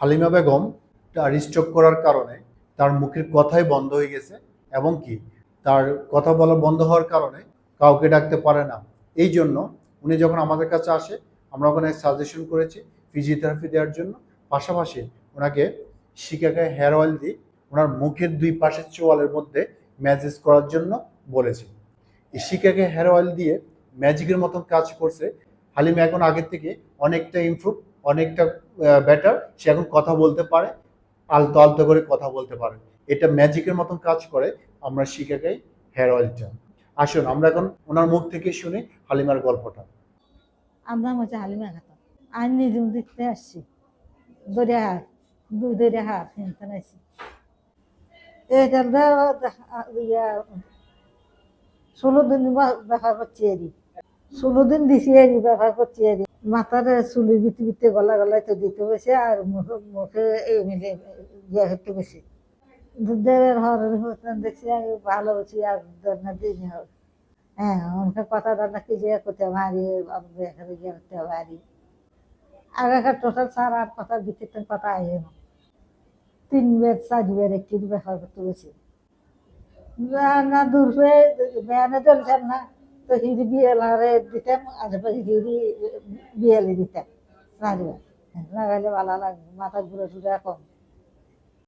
হালিমা বেগম তার স্ট্রোক করার কারণে তার মুখের কথাই বন্ধ হয়ে গেছে এবং কি তার কথা বলা বন্ধ হওয়ার কারণে কাউকে ডাকতে পারে না। এই জন্য উনি যখন আমাদের কাছে আসে, আমরা ওখানে সাজেশন করেছি ফিজিওথেরাপি দেওয়ার জন্য। পাশাপাশি ওনাকে শিকাকায় হেয়ার অয়েল দিয়ে ওনার মুখের দুই পাশের চোয়ালের মধ্যে ম্যাসেজ করার জন্য বলেছি। এই শিকাকে হেয়ার অয়েল দিয়ে ম্যাজিকের মতন কাজ করছে। হালিমা এখন আগের থেকে অনেকটা ইমপ্রুভ অনেকটা বেটার সে এখন কথা বলতে পারে আলতো আলতো করে কথা বলতে পারে। এটা ম্যাজিকের মতন কাজ করে আমরা শিকাকাই হেয়ার অয়েলটা আসুন, আমরা এখন ওনার মুখ থেকে শুনি হালিমার গল্পটা। আমরা হচ্ছে হালিমা খাতাম। আমি নিজে দেখতে আসছি। দরিয়া দুই দরিয়া হাট কিনতে আসছি এটা ষোলো দিন ব্যবহার করছি এরি ষোলো দিন দিছি এরি ব্যবহার করছি এরি মাথার চুলি বিতে বিতে গলা গলায় তো দিতে হয়েছে আর মুখে মুখে এই মিলে ইয়ে হতে দুধের হরের হতেন দেখছি আমি ভালো হচ্ছি আর না দিন হোক হ্যাঁ ওনকে কথা দাদা কি যে করতে পারি এখানে গিয়ে করতে পারি। আগেকার টোটাল সার আর কথা ভিত্তিতে কথা আইয়ে না। তিন বেড চার বেড একটি ব্যবহার করতে গেছি না দূর হয়ে মেয়ানে চলছেন না। তো হিরি বিয়েলারে দিতাম আশেপাশে হিরি বিয়েলে দিতাম। লাগবে লাগাইলে ভালো লাগবে মাথা ঘুরে টুরে কম।